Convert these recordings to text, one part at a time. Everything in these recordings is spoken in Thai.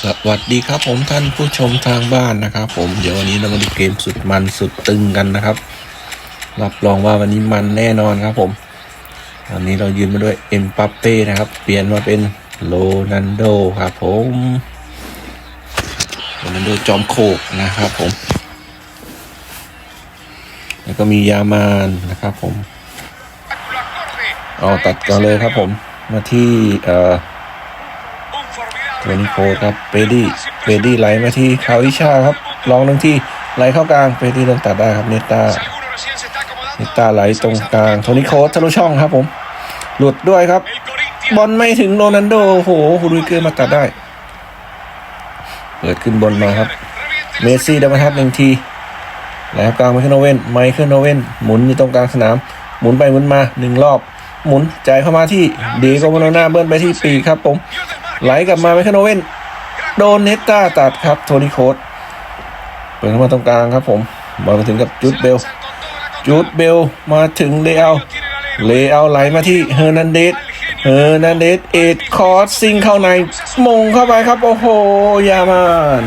สวัสดีครับผมท่านผู้ชมทางบ้านนะครับ ผมเดี๋ยววันนี้เรามาดูเกมสุดมันสุดตึงกันนะครับ รับรองว่าวันนี้มันแน่นอนครับผมวันนี้เรายืนมาด้วยเอ็มปัปเป้นะครับ เปลี่ยนมาเป็นโรนันโดครับผมโรนันโดจอมโคกนะครับผม แล้วก็มียามานนะครับผมเอตัดก่อนเลยครับผมมาที่เอ่อ โทนี่โคดครับเปดี้เปดี้ไหลมาที่คาวิชาครับลองหนึ่งที่ไหลเข้ากลางเปดี้โดนตัดได้ครับเนต้าเนต้าไหลตรงกลางโทนี่โคดทะลุช่องครับผม หลุดด้วยครับ บอลไม่ถึงโรนันโดโอ้โหฮูริเกอร์มาตัดได้ เปิดขึ้นบนมาครับ เมสซี่ได้มาทัดหนึ่งทีแล้วกลางไมเคิลโนเวนไมเคิลโนเวนหมุนอยู่ตรงกลางสนาม หมุนไปหมุนมาหนึ่งรอบ หมุนจ่ายเข้ามาที่เดโกโมโนนาเบิ้ลไปที่ปีครับผม ไหลกลับมาไมเคิลโนเวนโดนเนตต้าตัดครับโทนี่โคดเปิดเข้ามาตรงกลางครับผมบอลมาถึงกับจูดเบลจูดเบลมาถึงเลเอาเลเอาไหลมาที่เฮอร์นันเดสเฮอร์นันเดสเอ็ดคอร์สซิงเข้าในมงเข้าไปครับโอ้โหยามาน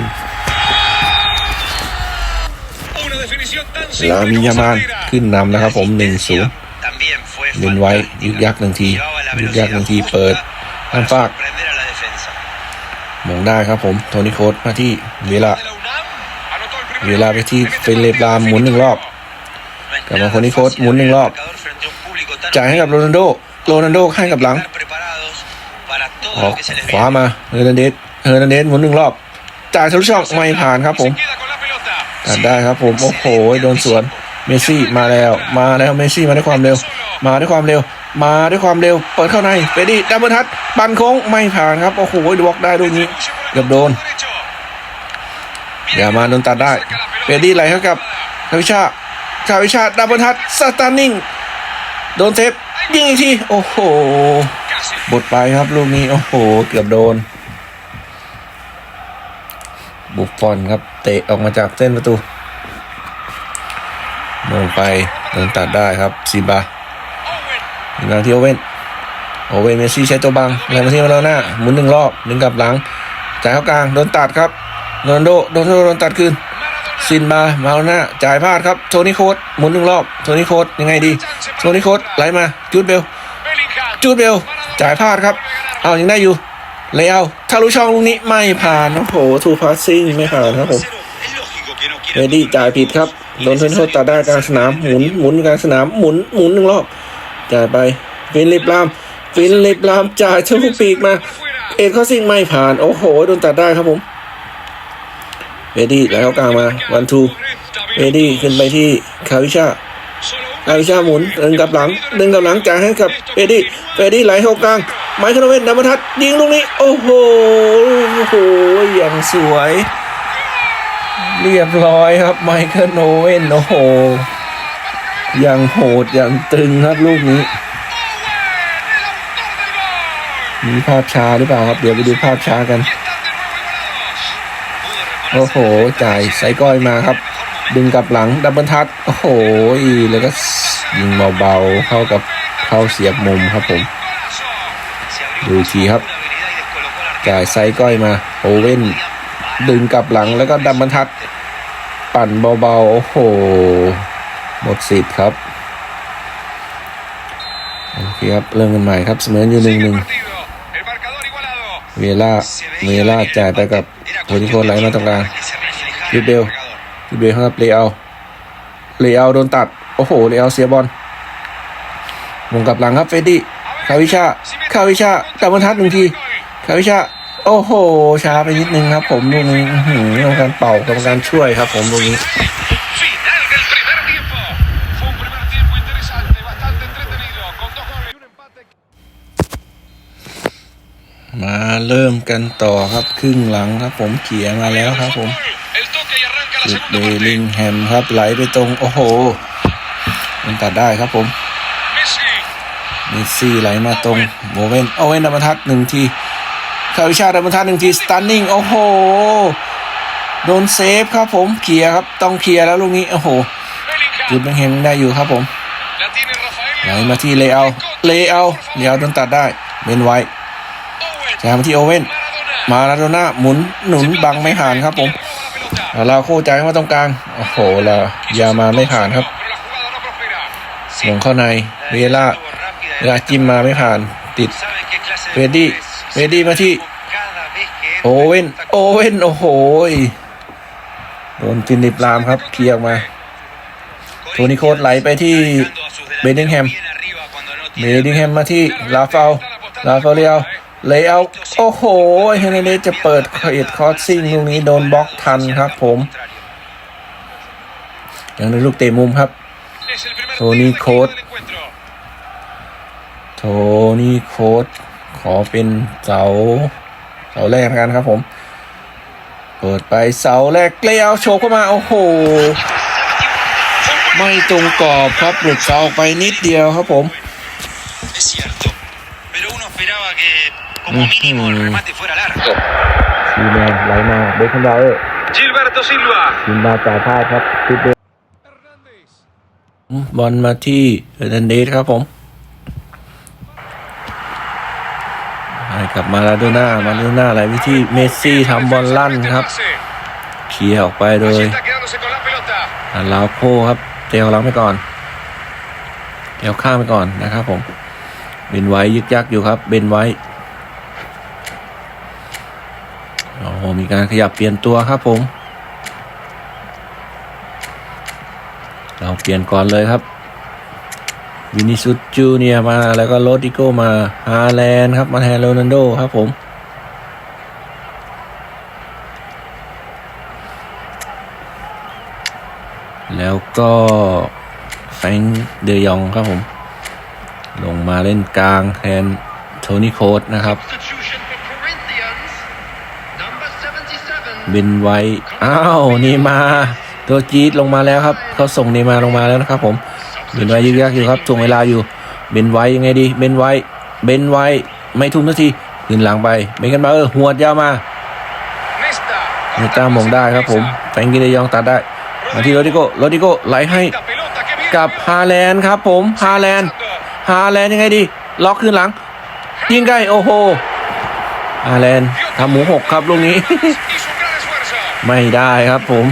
ลามินยามานขึ้นนำนะครับผมหนึ่งศูนย์เล่นไว้ยึกยักหนึ่งทียึกยักหนึ่งทีเปิดข้ามฟาก มงได้ครับผม โทนี่โคดมาที่เวลา เวลาไปที่เฟนเลบรามหมุนหนึ่งรอบกลับมาคนนี้โค้ชหมุนหนึ่งรอบ จ่ายให้กับโรนัลโด โรนัลโดให้กับหลังออกขวามาเฮอร์นันเดสเฮอร์นันเดสหมุนหนึ่งรอบ จ่ายทะลุช่องไม่ผ่านครับผมตัดได้ครับผม โอ้โห โดนสวน เมซี่มาแล้ว มาแล้ว เมซี่มาด้วยความเร็ว มาด้วยความเร็ว มาด้วยความเร็ว เปิดเข้าในเฟรดี้ดับเบิลทัชปันโค้งไม่ผ่านครับ โอ้โหบล็อกได้ลูกนี้ เกือบโดนอย่ามาโดนตัดได้เฟรดี้ไหลเข้ากับคาวิชาคาวิชาดับเบิลทัชสตาร์นิ่งโดนเซฟยิงอีกที โอ้โห บดไปครับลูกนี้ โอ้โห เกือบโดน บุฟฟอนครับ เตะออกมาจากเส้นประตู ลงไปโดนตัดได้ครับซีบา กครั้งที่โอเว่นโอเว่นเมซี่ใช้ตัวบังแรงมาที่มาแล้วหน้าหมุนหนึ่งรอบหนึ่งกลับหลังจ่ายเข้ากลางโดนตัดครับโรนโดโดนโดนตัดคืนซินบามาแล้วหน้าจ่ายพลาดครับโทนี่โคดหมุนหนึ่งรอบโทนี่โคดยังไงดีโทนี่โคดไหลมาจูดเบลจูดเบลจ่ายพลาดครับเอายังได้อยู่เลยเอาทะลุช่องลูกนี้ไม่ผ่านโอ้โหทูพาสซิ่งไม่ผ่านครับผมเรดี้จ่ายผิดครับโดนทนโทษตัดได้กลางสนามหมุนหมุนกลางสนามหมุนหมุนหนึ่งรอบ จ่ายไปฟินลิปลามฟินลิปลามจ่ายทะลุปีกมา เอ็ดเขาซิ่งไม่ผ่าน โอ้โหโดนตัดได้ครับผมเรดี้ไหลเข้ากลางมาวันทูเรดี้ขึ้นไปที่คาวิชาอาวิชาหมุนดึงกลับหลังดึงกลับหลังจ่ายให้กับเฟรดดี้เฟรดดี้ไหลเข้ากลางไมเคิลโอเวนดับบิลทัดยิงลูกนี้ โอ้โหโอ้โหอย่างสวย เรียบร้อยครับไมเคิลโอเวนโอ้โห อย่างโหดอย่างตึงครับลูกนี้ มีภาพช้าหรือเปล่าครับ เดี๋ยวไปดูภาพช้ากัน โอ้โห จ่ายไซก้อยมาครับ ดึงกลับหลังดับเบิลทัชโอ้โห แล้วก็ยิงเบาๆ เข้ากับเข้าเสียบมุมครับผม ดูอีกทีครับ จ่ายไซก้อยมา โอเว่น ดึงกลับหลังแล้วก็ดับเบิลทัชปั่นเบาๆ โอ้โห หมดสิทธิ์ครับโอเคครับ เริ่มกันใหม่ครับ เสมออยู่หนึ่งหนึ่งเวล่าเวล่าจ่ายไปกับโทนี่โคนไหลมาตรงกลางยูเบลยูเบลครับเลเอาเลเอาโดนตัด โอ้โหเลเอาเสียบอลวงกลับหลังครับเฟดดี้คาวิชาคาวิชาดับเบิลทัชหนึ่งทีคาวิชาโอ้โหช้าไปนิดนึงครับ ผมลูกนี้อื้อหือกรรมการเป่ากรรมการช่วยครับ ผมลูกนี้ มาเริ่มกันต่อครับครึ่งหลังครับผมเขี่ยมาแล้วครับผมจุดเบลิงแฮมครับไหลไปตรง โอ้โห มันตัดได้ครับผมมสซี่ไหลมาตรงโอเวนโอเวนดับทัชหนึ่งทีคาวิชาดับทัชหนึ่งทีสตันนิ่งโอ้โหโดนเซฟครับผมเคลียครับต้องเคลียแล้วลูกนี้โอ้โหจุด Bellingham. เป็นเฮงได้อยู่ครับผมไหลมาที่เลเอาเลเอาเลเอาโดนตัดได้เบนไว้ จายมาที่โอเว่น มาลาโดน่าหมุนหนุนบังไม่ผ่านครับผมเราคู่ใจมาตรงกลาง โอ้โหเรายามาไม่ผ่านครับ Pero la jugada no prospera. ลงเข้าในเวล่าเวลาจิ้มมาไม่ผ่านติดเวดดี้เวดดี้มาที่โอเว่นโอเว่นโอ้โหโดนฟิลิปลามครับเคลียร์ออกมาโทนี่โคตไหลไปที่เบดดิงแฮมเบดดิงแฮมมาที่ลาฟาลลาฟาเรียล เลยเอาโอ้โหเฮเนเดสจะเปิดเอ็ดคอร์สซิ่งลูกนี้โดนบล็อกทันครับผมยังในลูกเตะมุมครับ Es el primer Toni tiro de Kroos. del encuentro. โทนี่โค้ดขอเป็นเสาเสาแรกกันครับผม เปิดไปเสาแรกเกลียวโฉบเข้ามา โอ้โห ไม่ตรงกรอบครับหลุดเสาออกไปนิดเดียวครับผม Es cierto. Pero uno esperaba que, como mínimo, el remate fuera largo. ซีแมนไหลมาเบคอนดาวเออร์ Gilberto Silva. ซินบาจ่ายพลาดครับติดเบ Hernández. บอลมาที่เฮอร์นันเดสครับผมให้กลับมาลาโดน่ามาลาโดน่าไหลไปที่เมสซี่ทำบอลลั่นครับเคลียร์ออกไปโด Allí ย está quedándose con la pelota. อ่าลาวโพครับ เตะหลังไปก่อน เตะข้างไปก่อนนะครับผม เบนไว้ยึกยักอยู่ครับ เบนไว้ โอ้โหมีการขยับเปลี่ยนตัวครับผม เราเปลี่ยนก่อนเลยครับวินิสุจูเนียมาแล้วก็โรดิโกมาฮาแลนด์ครับมาแทนโรนัลโดครับผมแล้วก็แฟงเดยองครับผม ลงมาเล่นกลางแทนโทนี่โคดนะครับ บนไว้ อ้าวนี่มา ตัวจี๊ดลงมาแล้วครับ เขาส่งเนมาลงมาแล้วนะครับ ผมเบนไว้ยึกยักอยู่ครับถ่วงเวลาอยู่ เบนไว้ยังไงดี เบนไว้ เบนไว้ ไม่ทุ่มนาทีขึ้นหลังไปเบนกันมาเออหัวดยาวมาเนต้ามงได้ครับ ผมแฟรงค์เดยองตัดได้ มาที่โรดิโกโรดิโกไหลให้กับฮาแลนด์ครับ ผมฮาแลนด์ฮาแลนด์ยังไงดี ล็อกขึ้นหลัง ยิงใกล้โอ้โหฮาแลนด์ทำหมูหกครับลูกนี้ ไม่ได้ครับผม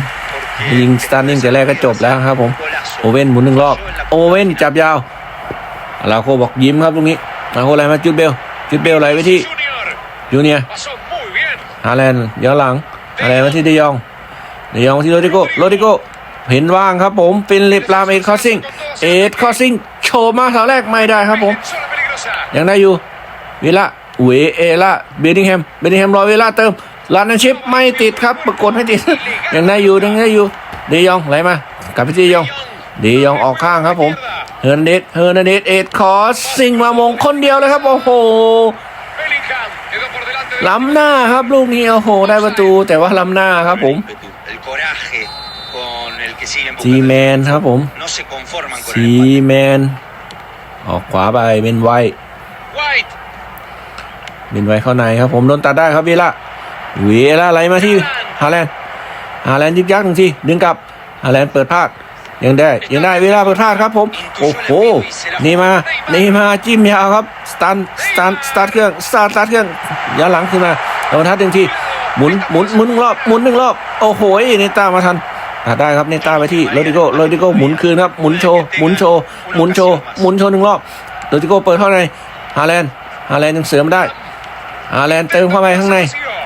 ยิงสตาร์นิ่งแต่แรกก็จบแล้วครับผมโอเว่นหมุนหนึ่งรอบ โอเว่นจับยาวอาโคบอกยิ้มครับลูกนี้อาโคอะไรมาจุดเบล จุดเบลไหลไปที่ Junior. จูเนียร์ฮาแลนด์ย้อนหลังฮาแลนด์มาที่เดยองเดยองมาที่โรดิโกโรดิโกเห็นว่างครับผมเป็นลิปลามเอ็ดคอสซิงเอ็ดคอสซิงโชว์มาเสาแรกไม่ได้ครับผมยังได้อยู่เวลาเวเอล่าเบดิงแฮมเบดิงแฮมรอเวล่าเติม ลานันชิปไม่ติดครับปรากฏไม่ติดยังได้อยู่ยังได้อยู่เดยองไหลมากลับไปที่ยองเดยองออกข้างครับผมเฮอร์นันเดสเฮอร์นันเดสเอ็ดคอสซิงมามงคนเดียวเลยครับโอ้โหล้ำหน้าครับลูกนี้โอ้โห ได้ประตูแต่ว่าล้ำหน้าครับผมซีแมนครับผมซีแมนออกขวาไปเป็นไว White. บินไวเข้าในครับผมโดนตัดได้ครับเวล่า เวลาไหลมาที่ฮาแลนด์ฮาแลนด์ยึกยักหนึ่งทีดึงกลับฮาแลนด์เปิดพลาดยังได้ยังได้เวลาเปิดพลาดครับผม โอ้โหนี่มานี่มาจิ้มยาวครับสตันสตันสตาร์ทเครื่องสตาร์ทสตาร์ทเครื่องย้อนหลังขึ้นมาโดนทัดหนึ่งทีหมุนหมุนหมุนหนึ่งรอบหมุนหนึ่งรอบโอ้โหเนต้ามาทันได้ครับเนต้าไปที่โรดิโกโรดิโกหมุนคืนครับหมุนโชว์หมุนโชว์หมุนโชว์หมุนโชว์หนึ่งรอบโรดิโกเปิดเข้าในฮาแลนด์ฮาแลนด์ยังเสริมได้อาแลนด์เติมเข้าไปข้างใน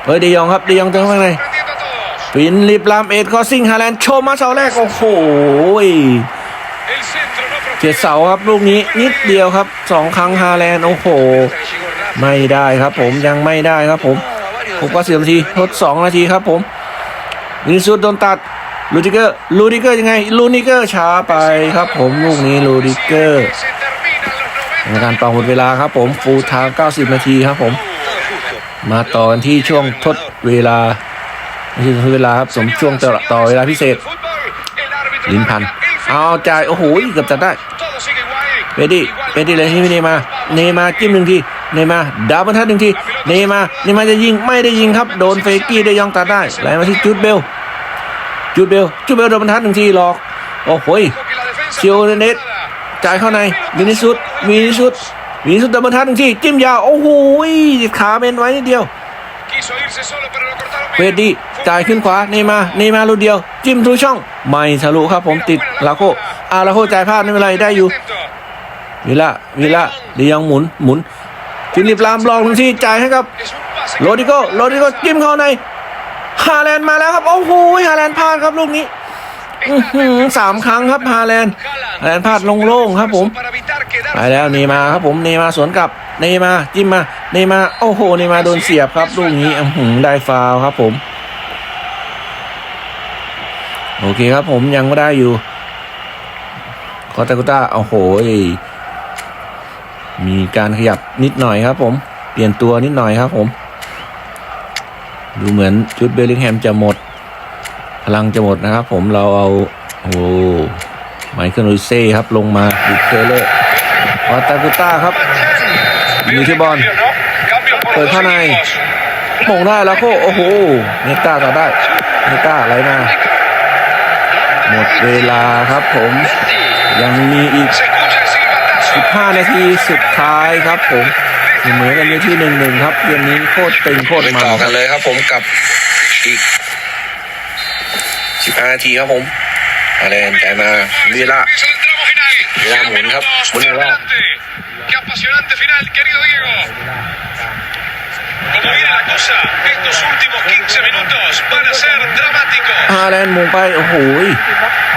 เฮ้ยเดยองครับเดยองเติมข้าไปข้างในฟินลิปลามเอ็ดคอสซิงฮาแลนด์โชว์มาเสาแรก โอ้โหเจ็ดเสาครับลูกนี้นิดเดียวครับสองครั้งฮาแลนด์โอ้โห ไม่ได้ครับผมยังไม่ได้ครับผมผมก็เสียนาทีทดสองนาทีครับผมวินิสุดโดนตัดลูดิเกอร์ลูดิเกอร์ยังไงลูดิเกอร์ช้าไปครับผมลูกนี้ลูดิเกอร์ Se terminan los การเป่าหมดเวลาครับผมฟูลไทม์90 นาทีครับผม มาต่อกันที่ช่วงทดเวลาไม่ใช่ทดเวลาครับสมช่วงต่อต่อเวลาพิเศษ ลินพัน เอาจ่ายโอ้โหเกือบจะได้เบดี้เบดี้เลยที่เนมา เนมาจิ้มหนึ่งที เนมาดาวบรรทัดหนึ่งที เนมา เนมาจะยิงไม่ได้ยิงครับ โดนเฟกี้ได้ยองตัดได้ไหลมาที่จุดเบล จุดเบล จุดเบลโดนบรรทัดหนึ่งทีหลอก โอ้โหเชียวเนตจ่ายเข้าในวินิสุดวินิสุด วินิสุดโดนบรรทัดหนึ่งทีจิ้มยาว โอ้โหขาเมนไว้นิดเดียว Quiso irse solo, pero lo cortaron เว bien. ดดี้จ่ายขึ้นขวาเนย์มาร์เนย์มาร์ลูกเดียว จิ้มทะลุช่อง ไม่ทะลุครับผมติดลาโคอาลาโคจ่ายพลาดไม่เป็นไรได้อยู่ Atento. วิล่าวิล่าเดียงหมุนหมุนฟิลิปลามลองทันทีจ่ายให้กับ Es un pase โรดิโกโรดิโกจิ้มเข้าในฮาแลนด์มาแล้วครับ โอ้โหฮาแลนด์พลาดครับลูกนี้อื้อหือ สามครั้งครับฮาแลนด์ฮาแลนด์พลาดลงโล่งครับผมไปแล้วเนย์มาครับผมเนย์มาสวนกลับเนย์มาจิ้มมาเนย์มาโอ้โหเนย์มาโดนเสียบครับลูกนี้อืได้ฟาวครับผม โอเคครับผมยังไม่ได้อยู่คอตากุต้าโอ้โหมีการขยับนิดหน่อยครับผม เปลี่ยนตัวนิดหน่อยครับผม ดูเหมือนชุดเบลลิงแฮมจะหมด พลังจะหมดนะครับ ผมเราเอาโอ้ไมเคิลลุยเซ่ครับ ลงมาดิเทเลอร์คอตากุต้าครับอยู่ที่บอล Cambio, ¿no? Cambio por Pues dos van ahí. equipos. มงได้แล้วโคโอ้โหเนต้าต่อได้เนต้าไหลมาหมดเวลาครับผมยังมีอีก 15 นาทีสุดท้ายครับผมเสมอกันอยู่ที่หนึ่งหนึ่งครับเกมนี้โคตรตึงโคตรมันต่อกันเลยครับผมกับอีก 15นาทีครับผมอะไรนใจมาวิล่า Comienza el tramo final. Mira, Cien Munga, minutos por Munga. delante. Qué apasionante final, querido Diego. Como viene la cosa, estos últimos 15 minutos van a ser dramáticos. ฮาแลนด์มงไป โอ้โห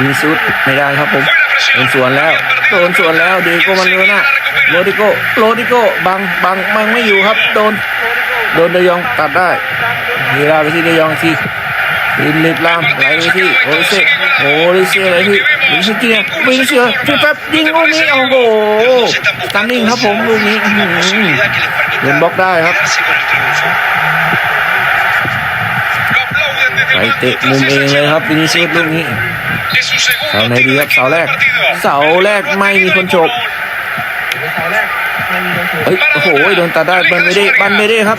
ยิงสุดไม่ได้ครับผมโดนสวนแล้วโดนสวนแล้วเดโกมันเลยนะโรดิโกโรดิโกบังบังบังไม่อยู่ครับ โดน โดนเดยองตัดได้เวลาไปที่เดยองที ลินลิบลามไหลไปที่โอริเซ่โอริเซ่ไหลที่วินซิเกียวินเซียพี่แป๊บยิงลูกนี้โอ้โหสตันนิ่งครับผมลูกนี้อื้อหื la อ posibilidad que les โดน permita บล็อกได้ครับ quedarse con el triunfo. Lo aplauden desde ไป el banco เตะ tras มุม esa เองเลย acción. ครับวินิซิสลูกนี้ Es su เสา segundo ไหนดี tiro ค de รับเสา esquina แร del ก partido. เสาแรกไม่มีคนโฉบเฮ้ยโอ้โหโดนตัดได้บันเบเด้บันเบเด้ครับ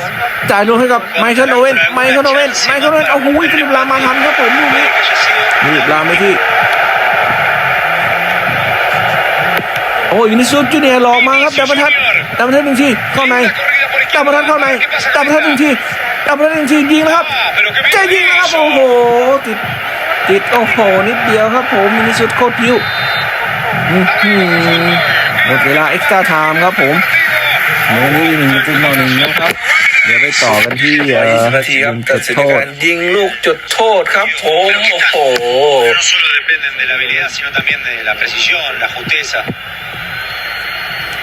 จ่ายลงให้กับไมเคิลโอเว่นไมเคิลโอเว่นไมเคิลโอเว่นโอ้โหฟิลิปลามาทันครับผมลูกนี้ฟิลิปลามไปที่โอ้ยวินิซูจูเนียร์หลอกมาครับดับเบิลทัดดับเบิลทัดหนึ่งทีเข้าในดับเบิลทัดเข้าในดับเบิลทัดหนึ่งทีดับเบิลทัดหนึ่งทียิงแล้วครับจะยิงแล้วครับโอ้โหติดติดโอ้โหนิดเดียวครับผมวินิซูโคตรพิ้วอือหือหมดเวลาเอ็กซ์ตร้าไทม์ครับผมเมื่อนี้หนึ่งจุดหนึ่งนะครับ เดี๋ยวไปต่อกันที่เอ่อ20นาทีครับจุตัดดสินโทในษการยิงลูกจุดโทษครับผมโอ้โห No solo dependen de la habilidad, sino también de la precisión, la justeza.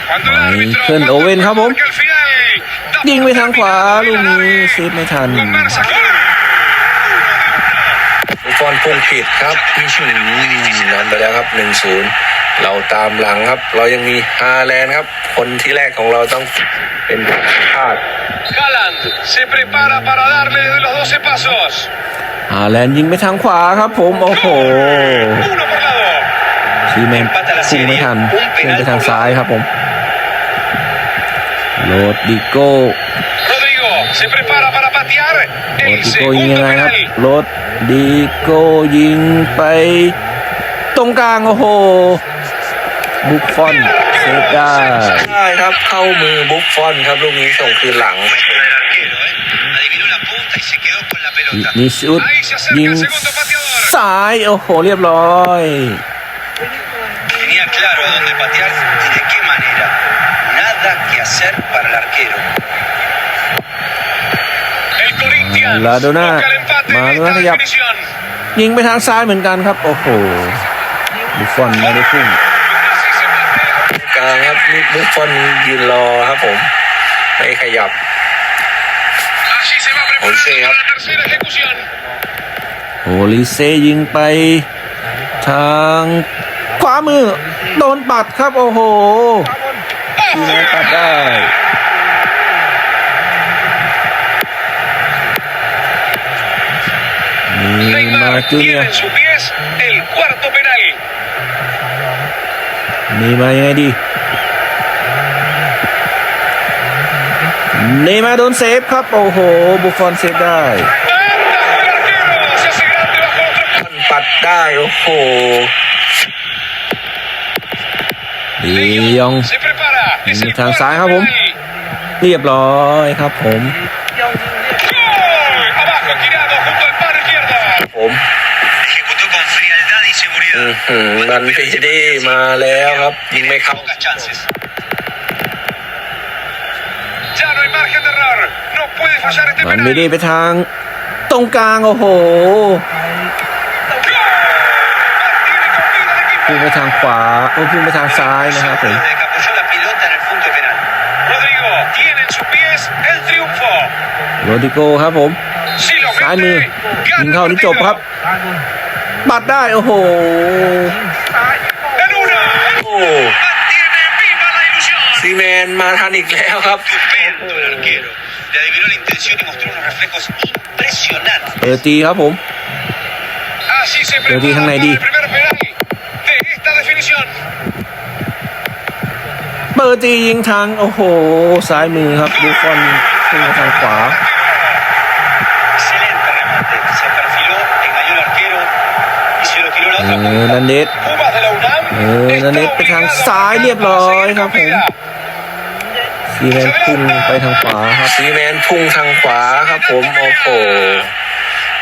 Cuando el árbitro Michael marca Owen ครับผม al final, da ยิงไปทางขวา por ลูกนี้ terminado เซฟไม่ทัน Con Barça, gol. บุฟฟอนพุ่งผิดครับอื้อหือนำไปแล้วครับ1-0 เราตามหลังครับ เรายังมีฮาแลนด์ครับ คนที่แรกของเราต้องเป็นพลาด Haaland se prepara para darle de los 12 pasos. ฮาแลนด์ยิงไปทางขวาครับผม โอ้โห Uno por lado. ชีแมนพุ่งไม่ทันพุ่งไปทางซ้ายครับผมโรดิโก Rodrigo se prepara para patear โร el ดิโกยิง segundo ยังไงครับ penal. โรดิโกยิงไป ตรงกลาง โอ้โห บุฟฟอนเซฟได้ได้ครับเข้ามือบุฟฟอนครับลูกนี้ส่งคืนหลัง Muestra el arquero, ¿eh? Adivinó la punta y se quedó con la pelota. นิชุดยิงซ้ายโอ้โหเรียบร้อย Tenía claro a dónde patear y de qué manera. Nada que hacer para el arquero. El Corinthians Maradona. busca el empate en Maradona esta ขยับ definición. ยิงไปทางซ้ายเหมือนกันครับ โอ้โหบุฟฟอนไม่ได้พุ่ง Así se patea. กลาง ครับนี่บุฟฟอนยืนรอครับผม ไม่ขยับ Allí se va preparando Once, para up. la tercera ejecución. โอลิเซยิงไป ทางขวามือ โดนปัดครับ โอ้โหทีมปัดได้นี่มา Neymar จูเนีย tiene en sus pies el cuarto penal. นี่มายังไงดี เนมาโดนเซฟครับ โอ้โห บุฟฟอนเซฟได้ ปัดได้ โอ้โหดียองทางซ้ายครับผม เรียบร้อยครับผมผมมันพีดีมาแล้วครับ ยิงไม่เข้า มัน penal. ไม่ได้ไปทาง ตรงกลางโอ้โหพุ่งไปทางขวาเออพุ่งไปทางซ้ายนะครับผม Desde que apoyó la pelota en el punto penal. Rodrigo tiene en sus pies el triunfo. โรดิโกครับผม Si lo ซ้ายมือ mete, ยิง gana เข้า el นี่จบครับ partido. ปัดได้โอ้โห El uno. โอ้ Mantiene viva la ilusión. ซีแมนมาทันอีกแล้วครับ Estupendo el arquero. Le adivinó la intención y mostró unos reflejos impresionantes. เปิดตีครับผม Así se Pero prepara digan para ahí, el di. primer penal de esta definición. เปิดตียิงทาง โอ้โห ซ้ายมือครับบุฟฟอนพุ่งไปทางขวา Excelente remate. Se perfiló, engañó al arquero y se lo tiró a la เอ otra อ punta. นันเดช Pumas de la UNAM. เออนันเดชไปทางซ้ายเรียบร้อยครับผม ซีแมนพุ่งไปทางขวาครับซีแมนพุ่งทางขวาครับผมโอ้โห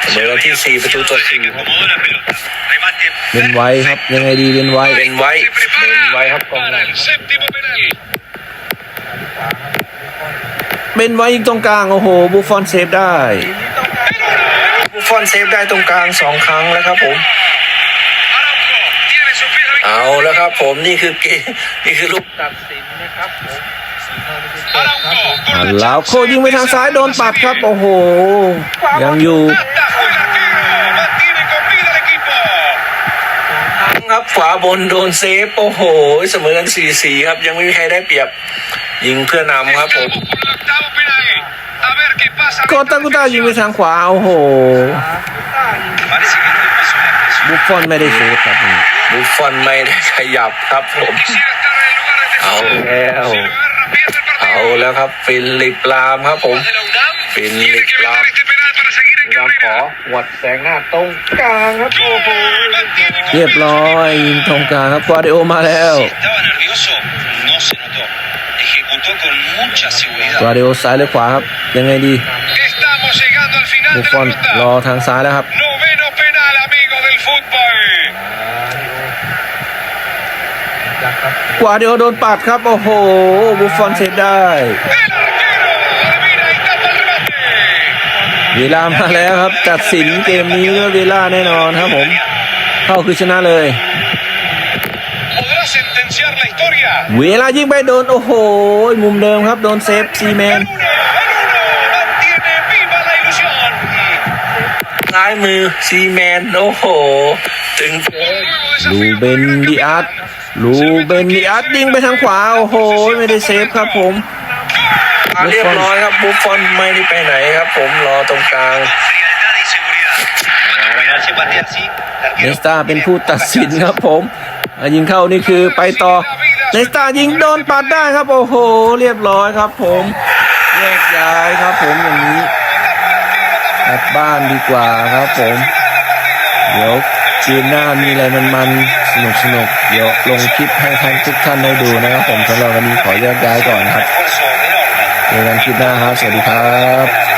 เสมอกันที่สี่ประตูต่อสี่ Acomodó la pelota. Remate เป็นไวครับยังไงดีเป็นไวเป็นไว้ Se เป็นไว้ครับ prepara กองหลั para ง el séptimo penal. เป็นไวยิงตรงกลางโอ้โหบุฟฟอนเซฟได้บุฟฟอนเซฟได้ตรงกลางสองครั้งแล้วครับผม Araujo tiene sus pies a เอาแล้วครับผมนี่คือเกมนี่คือลูกตัด Araujo. อะ แล้วโคยิงไปทางซ้ายโดนปัดครับ โอ้โห ยังอยู่ Atajó el arquero. Mantiene con vida el equipo. ครั้งครับขวาบนโดนเซฟ โอ้โห เสมอกันสี่สี่ครับ ยังไม่มีใครได้เปรียบ ยิงเพื่อนำครับผม Estamos por el octavo penal. A ver qué pasa. โกตากุต้ายิงไปทางขวา โอ้โห Parece que no le pasó la presión. บุฟฟอนไม่ได้เซฟครับบุฟฟอนไม่ได้ขยับครับผม Quisiera estar en el lugar de este เอา joven. แล้ว Si lo agarra, pierde el เอา partido. แล้วครับ ฟิลิปลามครับผม Pumas de la UNAM Fin tiene que Lam. evitar este penal para seguir en รามขอ carrera. หวดแสงหน้าตรงกลางครับโอ้โห Mantiene con เรียบร้อยยิงตรงกลางครับควาเดโอมาแล้ว Si estaba nervioso, no se notó. Ejecutó con mucha ควา seguridad. เดโอซ้ายหรือขวาครับ ยังไงดี Estamos llegando al final บุฟ de ฟอน la รอ ronda. ทางซ้ายแล้วครับ ควาเดโอโดนปัดครับ โอ้โห บุฟฟอนเซฟได้เวลามาแล้วครับ ตัดสินเกมนี้ด้วยเวลาแน่นอนครับผม เข้าคือชนะเลย เวลายิงไปโดน โอ้โห มุมเดิมครับ โดนเซฟซีแมนซ้ายมือซีแมน โอ้โห ถึง Un nuevo ลูเบนดิอาร์ต ลูเบนดิอาร์ตยิงไปทางขวา โอ้โห ไม่ได้เซฟครับผมเรียบร้อยครับบุฟฟอนไม่ได้ไปไหนครับ ผมรอตรงกลาง Con frialdad y seguridad. Cuando el penal se patea así, el เน arquero สตาเป็น tiene ผู้ตัด pocas สิน chances. ครับผมอะยิงเข้านี่คือไปต่อเนสตายิงโดนปัดได้ครับ โอ้โห เรียบร้อยครับ ผมแยกย้ายครับผมอย่างนี้กลับบ้านดีกว่าครับผม เดี๋ยวเกมหน้ามีอะไรมันๆ สนุกสนุกเดี๋ยวลงคลิปให้ท่านทุกท่านได้ดูนะครับผมสำหรับวันนี้ขอแยกย้ายก่อนครับเจอกันคลิปหน้าครับ สวัสดีครับ